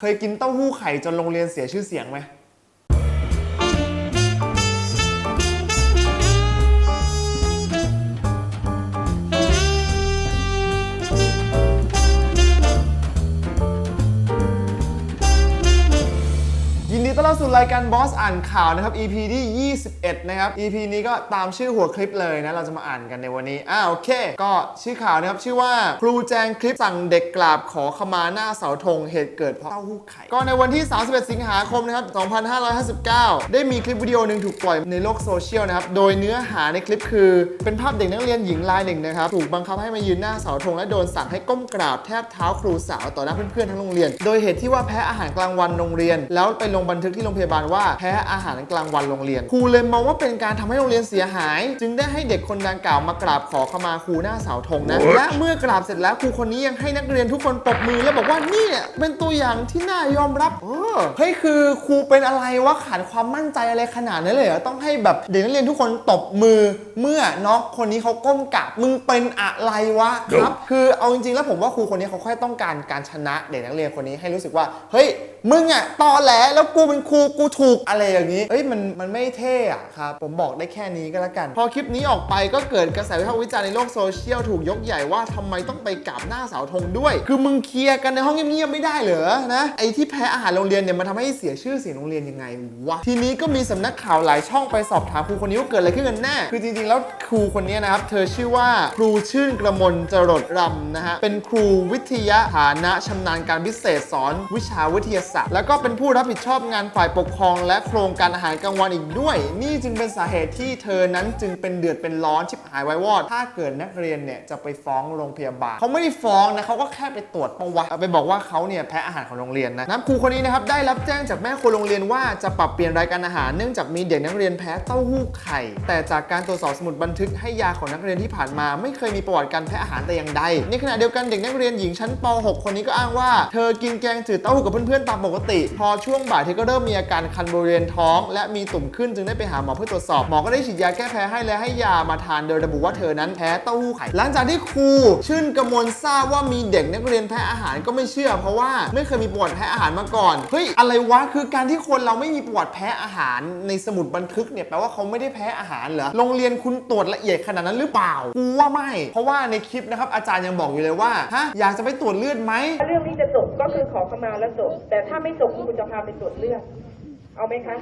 เคยกินเต้าหู้ไข่จนโรงเรียนเสียชื่อเสียงไหม ยินดีต้อนรับสู่รายการบอสอ่านข่าวนะครับ EP ที่ 21 นะครับ EP นี้ก็ตามชื่อหัวคลิปเลยนะ เราจะมาอ่านกันในวันนี้อ่าโอเค ก็ชื่อข่าวนะครับ ชื่อว่าครูแจงคลิปสั่งเด็กกราบขอขมาหน้าเสาธงเหตุเกิดเพราะเต้าหู้ไข่ ก็ในวันที่ 31 สิงหาคมนะครับ 2559 ได้มีคลิปวิดีโอหนึ่งถูกปล่อยในโลกโซเชียลนะครับ โดยเนื้อหาในคลิปคือ เป็นภาพเด็กนักเรียนหญิงรายหนึ่งนะครับ ถูกบังคับให้มายืนหน้าเสาธงและโดนสั่งให้ก้มกราบแทบเท้าครูสาวต่อหน้าเพื่อนๆทั้งโรงเรียน โดยเหตุที่ว่าแพ้อาหารกลางวันโรงเรียน แล้วไปลงบันทึกที่โรงพยาบาลว่าแพ้อาหารกลางวันโรงเรียน ครูเลยมองว่าเป็นการทำให้โรงเรียนเสียหาย จึงได้ให้เด็กคนดังกล่าวมากราบขอขมาครูหน้าเสาธงนะ และเมื่อกราบเสร็จแล้วครูคนนี้ยังให้นักเรียนทุกคนปรบมือแล้วบอกว่านี่เนี่ยเป็นตัวอย่างที่น่ายอมรับ เออเฮ้ยคือครูเป็นอะไรวะขาดความมั่นใจอะไรขนาดนั้นเลยเหรอต้องให้แบบเด็กนักเรียนทุกคนตบมือเมื่อน้องคนนี้เขาก้มกราบมึงเป็นอะไรวะครับ คือเอาจริงๆแล้วผมว่าครูคนนี้เขาแค่ต้องการการชนะเด็กนักเรียนคนนี้ให้รู้สึกว่าเฮ้ยมึงอะตอแหลแล้วกูเป็นครูกูถูกอะไรอย่างนี้ เอ้ยมันมันไม่เท่อะครับ ผมบอกได้แค่นี้ก็แล้วกัน พอคลิปนี้ออกไปก็เกิดกระแสวิพากษ์วิจารณ์ในโลกโซเชียลถูกยกใหญ่ว่าทำไมต้องไปกราบหน้าเสาธงด้วย คือมึงเคลียร์กันในห้องเงียบๆไม่ได้เหรอนะไอ้ที่แพ้อาหารโรงเรียนเนี่ยมันทำให้เสียชื่อเสียงโรงเรียนยังไงวะทีนี้ก็มีสำนักข่าวหลายช่องไปสอบถามครูคนนี้ว่าเกิดอะไรขึ้นกันแน่คือจริงๆแล้วครูคนนี้นะครับเธอชื่อว่าครูชื่นกระมลจรดรำนะฮะเป็นครูวิทยาฐานะชำนาญการพิเศษสอนวิชาวิทยาศาสตร์ แล้วก็เป็นผู้รับผิดชอบงานฝ่ายปกครองและโครงการอาหารกลางวันอีกด้วย นี่จึงเป็นสาเหตุที่เธอนั้นจึงเป็นเดือดเป็นร้อนชิบหายไว้วอด ถ้าเกิดนักเรียนเนี่ยจะไปฟ้องโรงพยาบาลเขาไม่ได้ฟ้องนะเขาก็แค่ไปตรวจประวัติไปบอกว่าเขาเนี่ยแพ้อาหารของโรงเรียนนะน้ำครูคนนี้นะครับได้รับแจ้งจากแม่ครัวโรงเรียนว่าจะปรับเปลี่ยนรายการอาหารเนื่องจากมีเด็กนักเรียนแพ้เต้าหู้ไข่ แต่จากการตรวจสอบสมุดบันทึกให้ยาของนักเรียนที่ผ่านมา ไม่เคยมีประวัติการแพ้อาหารแต่อย่างใดในขณะเดียวกันเด็กนักเรียนหญิงชั้นป .6 คนนี้ก็อ้างว่า เธอกินแกงจืดเต้าหู้กับเพื่อนๆตามปกติ พอช่วงบ่ายเธอก็เริ่มมีอาการคันบริเวณท้อง และมีตุ่มขึ้นจึงได้ไปหาหมอเพื่อตรวจสอบหมอก็ได้ฉีดยาแก้แพ้ให้และให้ยามาทานโดยระบุว่าเธอนั้นแพ้เต้าหู้ไข่หลังจากที่ครูชื่นกมลทราบว่ามีเด็กนักเรียนแพ้อาหารก็ไม่เชื่อ เพราะว่าไม่เคยมีประวัติแพ้อาหารมาก่อนเฮ้ยอะไรวะคือการที่คนเราไม่มีประวัติแพ้อาหารในสมุดบันทึกเนี่ยแปลว่าเขาไม่ได้แพ้อาหารเหรอโรงเรียนคุณตรวจละเอียดขนาดนั้นหรือเปล่ากูว่าไม่ เพราะว่าในคลิปนะครับอาจารย์ยังบอกอยู่เลยว่าฮะอยากจะไปตรวจเลือดไหม ถ้าเรื่องนี้จะจบก็คือขอขมาแล้วจบ แต่ถ้าไม่จบคุณจะพาไปตรวจเลือด เอาไหมคะ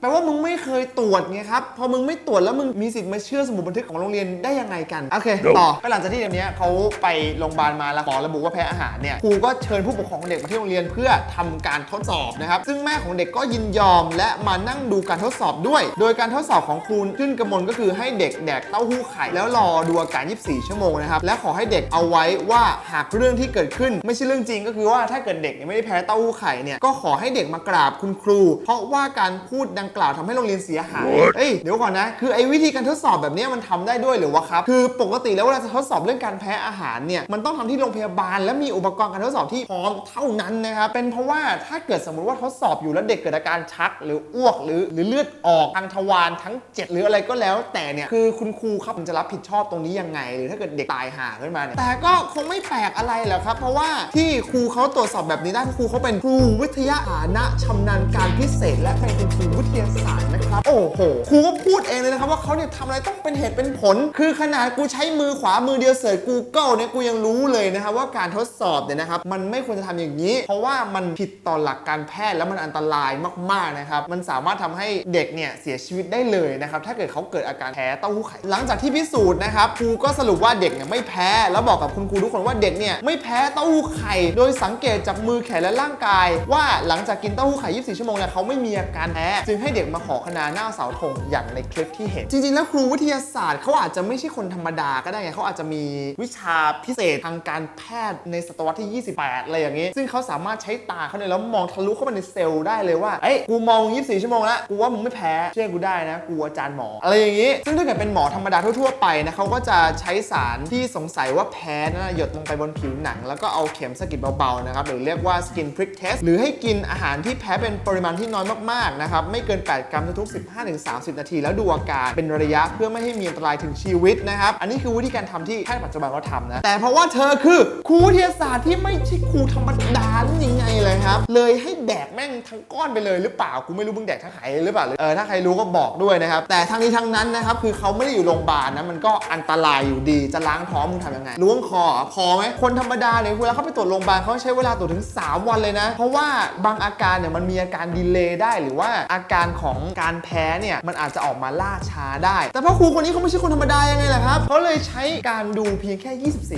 แปลว่ามึงไม่เคยตรวจไงครับ พอมึงไม่ตรวจแล้วมึงมีสิทธิ์มาเชื่อสมุดบันทึกของโรงเรียนได้ยังไงกัน โอเค ต่อก็หลังจากที่เดี๋ยวนี้เขาไปโรงพยาบาลมาแล้วหมอระบุว่าแพ้อาหารเนี่ย ครูก็เชิญผู้ปกครองของเด็กมาที่โรงเรียนเพื่อทำการทดสอบนะครับ ซึ่งแม่ของเด็กก็ยินยอมและมานั่งดูการทดสอบด้วย โดยการทดสอบของครูขึ้นกระมวลก็คือให้เด็กแดกเต้าหู้ไข่แล้วรอดูอาการ 24 ชั่วโมงนะครับ และขอให้เด็กเอาไว้ว่าหากเรื่องที่เกิดขึ้น ไม่ใช่เรื่องจริงก็คือว่าถ้าเกิดเด็กเนี่ยไม่ได้แพ้เต้าหู้ไข่เนี่ยก็ขอให้เด็กมากราบคุณครู เพราะว่าการพูดดังกล่าวทำให้โรงเรียนเสียหายเอ้ยเดี๋ยวก่อนนะ คือไอ้วิธีการทดสอบแบบเนี้ยมันทำได้ด้วยหรือวะครับ คือปกติแล้วเวลาจะทดสอบเรื่องการแพ้อาหารเนี่ยมันต้องทำที่โรงพยาบาล และมีอุปกรณ์การทดสอบที่พร้อมเท่านั้นนะครับ เป็นเพราะว่าถ้าเกิดสมมุติว่าทดสอบอยู่แล้วเด็กเกิดอาการชัก หรืออ้วกหรือหรือเลือดออกทางทวารทั้ง 7 หรืออะไรก็แล้ว แต่เนี่ยคือคุณครูครับจะรับผิดชอบตรงนี้ยังไง หรือถ้าเกิดเด็กตายห่าขึ้นมาเนี่ยแต่ก็คงไม่แปลกอะไรหรอกครับ เพราะว่าที่ครูเขาตรวจสอบแบบนี้ได้เพราะครูเขาเป็นครูวิทยาฐานะชำนาญการพิเศษ และเป็นครูวิทยาศาสตร์นะครับ โอ้โหครูก็พูดเองเลยนะครับว่าเขาเนี่ยทำอะไรต้องเป็นเหตุเป็นผล คือขนาดกูใช้มือขวามือเดียวเสิร์ช Google เนี่ยกูยังรู้เลยนะครับว่าการทดสอบเนี่ยนะครับมันไม่ควรจะทำอย่างนี้ เพราะว่ามันผิดต่อหลักการแพทย์แล้วมันอันตรายมากๆนะครับมันสามารถทำให้เด็กเนี่ยเสียชีวิตได้เลยนะครับถ้าเกิดเขาเกิดอาการแพ้เต้าหู้ไข่หลังจากที่พิสูจน์นะครับครูก็สรุปว่าเด็กเนี่ยไม่แพ้ แล้วบอกกับคุณครูทุกคนว่าเด็กเนี่ยไม่แพ้เต้าหู้ไข่โดยสังเกตจากมือแขนและร่างกาย ว่าหลังจากกินเต้าหู้ไข่ 24 ชั่วโมงเนี่ยเขาไม่มีอาการแพ้จึงให้เด็กมาขอขนาหน้าเสาธงอย่างในคลิปที่เห็น จริงๆ แล้วครูวิทยาศาสตร์เขาอาจจะไม่ใช่คนธรรมดาก็ได้ไงเขาอาจจะมีวิชาพิเศษทางการแพทย์ในศตวรรษที่ 28 อะไรอย่างนี้ ซึ่งเขาสามารถใช้ตาเขาเนี่ยแล้วมองทะลุเข้าไปในเซลล์ได้เลยว่าเอ้ยกูมอง 24 ชั่วโมงแล้วกูว่ามึงไม่แพ้เชื่อกูได้นะกูอาจารย์หมอ อะไรอย่างนี้ ซึ่งถ้าเกิดเป็นหมอธรรมดาทั่วๆไปนะเขาก็จะใช้สารที่สงสัยว่าแพ้นะหยดลงไปบนผิวหนัง แล้วก็เอาเข็มสะกิดเบาๆนะครับหรือเรียกว่า skin prick test หรือให้กินอาหารที่แพ้เป็นปริมาณที่น้อยมากๆนะครับไม่เกินน 8 กรัมทุกๆ 15-30 นาที แล้วดูอาการเป็นระยะเพื่อไม่ให้มีอันตรายถึงชีวิตนะครับ อันนี้คือวิธีการทำที่แพทย์ปัจจุบันเขาทำนะ แต่เพราะว่าเธอคือครูวิทยาศาสตร์ที่ไม่ใช่ครูธรรมดานี่ยังไงเลยครับ เลยให้แดกแม่งทั้งก้อนไปเลยหรือเปล่ากูไม่รู้มึงแดกทั้งไหหรือเปล่าเออถ้าใครรู้ก็บอกด้วยนะครับแต่ทั้งนี้ทั้งนั้นนะครับคือเขาไม่ได้อยู่โรงพยาบาลนะมันก็อันตรายอยู่ดีจะล้างท้องมึงทำยังไงล้วงคอเหรอพอไหมคนธรรมดาเนี่ยเวลาเขาไปตรวจโรงพยาบาลเขาใช้เวลาตรวจถึง 3 วันเลยนะ เพราะว่าบางอาการเนี่ยมันมีอาการดีเลย์ได้หรือว่าอาการของการแพ้เนี่ยมันอาจจะออกมาล่าช้าได้ แต่พราะครูคนนี้เขาไม่ใช่คนธรรมดายังไงล่ะครับเขาเลยใช้การดูเพียงแค่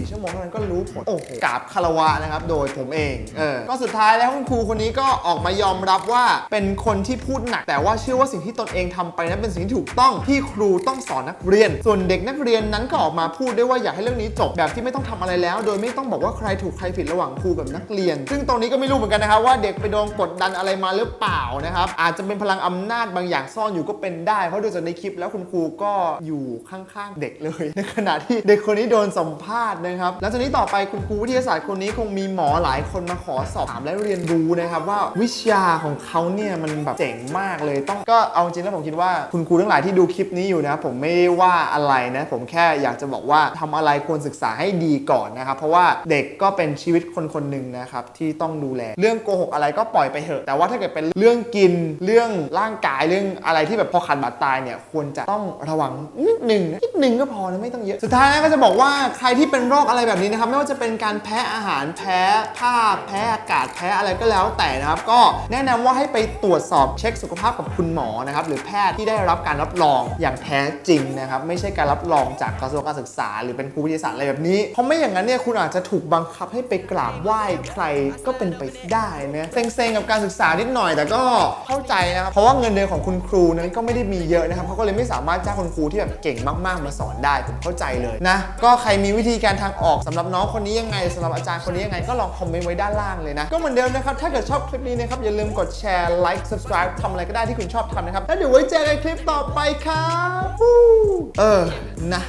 24 ชั่วโมงเท่านั้นก็รู้ผลโอ้โหกราบคารวะนะครับโดยผมเองเออก็สุดท้ายแล้วคุณครูคนนี้ก็ออกมายอมรับว่าเป็นคนที่พูดหนัก แต่ว่าเชื่อว่าสิ่งที่ตนเองทำไปนั้นเป็นสิ่งที่ถูกต้องที่ครูต้องสอนนักเรียน ส่วนเด็กนักเรียนนั้นก็ออกมาพูดด้วยว่าอยากให้เรื่องนี้จบแบบที่ไม่ต้องทำอะไรแล้ว โดยไม่ต้องบอกว่าใครถูกใครผิดระหว่างครูกับนักเรียน ซึ่งตรงนี้ก็ไม่รู้เหมือนกันนะครับว่าเด็กไปโดนกดดันอะไรมาหรือเปล่านะครับอาจจะเป็นพลังอำนาจบางอย่างซ่อนอยู่ก็เป็นได้ เพราะดูจากในคลิปแล้วคุณครูก็อยู่ข้างๆเด็กเลย ในขณะที่เด็กคนนี้โดนสัมภาษณ์นะครับแล้วจากนี้ต่อไปคุณครูวิทยาศาสตร์คนนี้คงมีหมอหลายคนมาขอสอบถามและเรียนรู้นะครับว่าวิชาของเขาเนี่ยมันแบบเจ๋งมากเลยต้องก็เอาจริงแล้วผมคิดว่าคุณครูทั้งหลายที่ดูคลิปนี้อยู่นะผมไม่ได้ว่าอะไรนะผมแค่อยากจะบอกว่าทำอะไรควรศึกษาให้ดีก่อนนะครับเพราะว่าเด็กก็เป็นชีวิตคนคนหนึ่งนะครับที่ต้องดูแล เรื่องโกหกอะไรก็ปล่อยไปเถอะ แต่ว่าถ้าเกิดเป็นเรื่องกินเรื่องร่างกายเรื่องอะไรที่แบบพอขาดบาดตายเนี่ยควรจะต้องระวังนิดหนึ่งนิดหนึ่งก็พอนะไม่ต้องเยอะ สุดท้ายนะก็จะบอกว่าใครที่เป็นโรคอะไรแบบนี้นะครับไม่ว่าจะเป็นการแพ้อาหารแพ้ผ้าแพ้อากาศแพ้อะไรก็แล้วแต่นะครับ ก็แนะนำว่าให้ไปตรวจสอบเช็คสุขภาพกับคุณหมอนะครับหรือแพทย์ที่ได้รับการรับรองอย่างแท้จริงนะครับไม่ใช่การรับรองจากกระทรวงการศึกษา หรือเป็นครูวิทยาศาสตร์อะไรแบบนี้เพราะไม่อย่างนั้นเนี่ยคุณอาจจะถูกบังคับให้ไปกราบไหว้ใครก็เป็นไปได้นะเซ็งๆกับการศึกษานิดหน่อยแต่ก็เข้าใจนะครับเพราะว่าเงินเดือนของคุณครูนั้นก็ไม่ได้มีเยอะนะครับเขาก็เลยไม่สามารถจ้างคุณครูที่แบบเก่งมาก ๆ มาสอนได้ผมเข้าใจเลยนะ ก็ใครมีวิธีการทางออกสำหรับน้องคนนี้ยังไงสำหรับอาจารย์คนนี้ยังไงก็ลองคอมเมนต์ไว้ด้านล่างเลยนะ ก็เหมือนเดิมนะครับ ถ้าเกิดชอบคลิปนี้นะครับ อย่าลืมกดแชร์ไลค์ subscribe ทำอะไรก็ได้ที่คุณชอบทำนะครับแล้วเดี๋ยวไว้เจอกันคลิปต่อไปครับเออนะ